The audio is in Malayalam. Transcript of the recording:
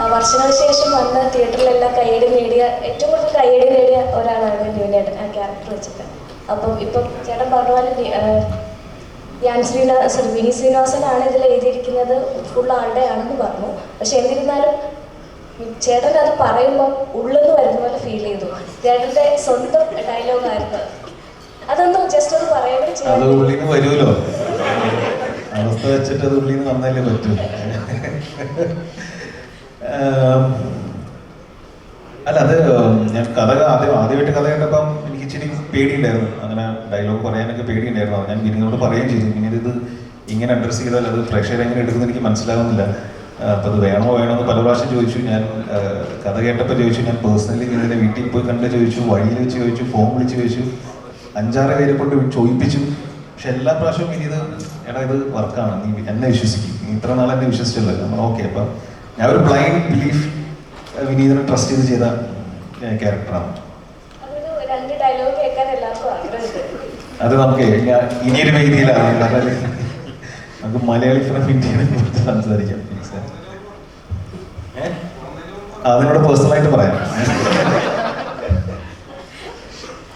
വർഷങ്ങൾക്ക് ശേഷം വന്ന തിയേറ്ററിലെല്ലാം കയ്യടി നേടിയ ഏറ്റവും കൂടുതൽ കയ്യടി നേടിയ ഒരാളാണ് ന്യൂനേട്ടൻ ആ ക്യാരക്ടർ വെച്ചിട്ട്. അപ്പം ഇപ്പം ചേട്ടൻ പറഞ്ഞ പോലെ ഞാൻ ശ്രീനാ ശ്രീനിവാസ വിനി ശ്രീനിവാസനാണ് ഇതിൽ എഴുതിയിരിക്കുന്നത് ഫുൾ ആളുടെയാണെന്ന് പറഞ്ഞു. പക്ഷെ എന്നിരുന്നാലും ചേട്ടൻ അത് പറയുമ്പോൾ ഉള്ളെന്ന് വരുന്ന പോലെ ഫീൽ ചെയ്തു. ചേട്ടന്റെ സ്വന്തം ഡയലോഗായിരുന്നു അതൊന്ന് ജസ്റ്റ് ഒന്ന് വരുമല്ലോ. അവസ്ഥ വെച്ചിട്ട് അത് ഉള്ളിൽ നിന്ന് അല്ല അത് ഞാൻ കഥ ആദ്യം ആദ്യമായിട്ട് കഥ കണ്ടപ്പം എനിക്ക് ഇച്ചിരി പേടിയുണ്ടായിരുന്നു. അങ്ങനെ ഡയലോഗ് പറയാനൊക്കെ പേടിയുണ്ടായിരുന്നു. ഞാൻ വിനിയോട് പറയുകയും ചെയ്തു. ഇങ്ങനെ ഇത് ഇങ്ങനെ അഡ്രസ്സ് ചെയ്താൽ അത് പ്രേക്ഷകർ എങ്ങനെ എടുക്കുന്നത് എനിക്ക് മനസ്സിലാവുന്നില്ല. അപ്പം അപ്പൊ അത് വേണോ വേണോ എന്ന് പല പ്രാവശ്യം ചോദിച്ചു. ഞാൻ കഥ കേട്ടപ്പോൾ ചോദിച്ചു. ഞാൻ പേഴ്സണലി ഇതിന്റെ വീട്ടിൽ പോയി കണ്ട് ചോദിച്ചു. വഴിയിൽ വെച്ച് ചോദിച്ചു. ഫോൺ വിളിച്ച് ചോദിച്ചു. അഞ്ചാറ് പേരെ കൊണ്ട് ചോദിപ്പിച്ചു. പക്ഷെ എല്ലാ പ്രാവശ്യവും ഇനി ഇത് എടാ ഇത് വർക്കാണ് നീ എന്നെ വിശ്വസിക്കും. നീ ഇത്ര നാൾ എന്നെ വിശ്വസിച്ചല്ലോ. നമ്മൾ ഓക്കെ അപ്പം ഞാൻ ഒരു ബ്ലൈൻഡ് ബിലീഫ് വിനീതനെ ട്രസ്റ്റ് ചെയ്ത് ചെയ്ത ക്യാരക്ടറാണ് അത് നമുക്ക് ഇനിയൊരു വേദിയിലാണ് നമുക്ക് മലയാളി ഫിലിം ഇന്ത്യനെ കുറിച്ച് സംസാരിക്കാം? അതിനോട് പേഴ്സണലായിട്ട് പറയാം.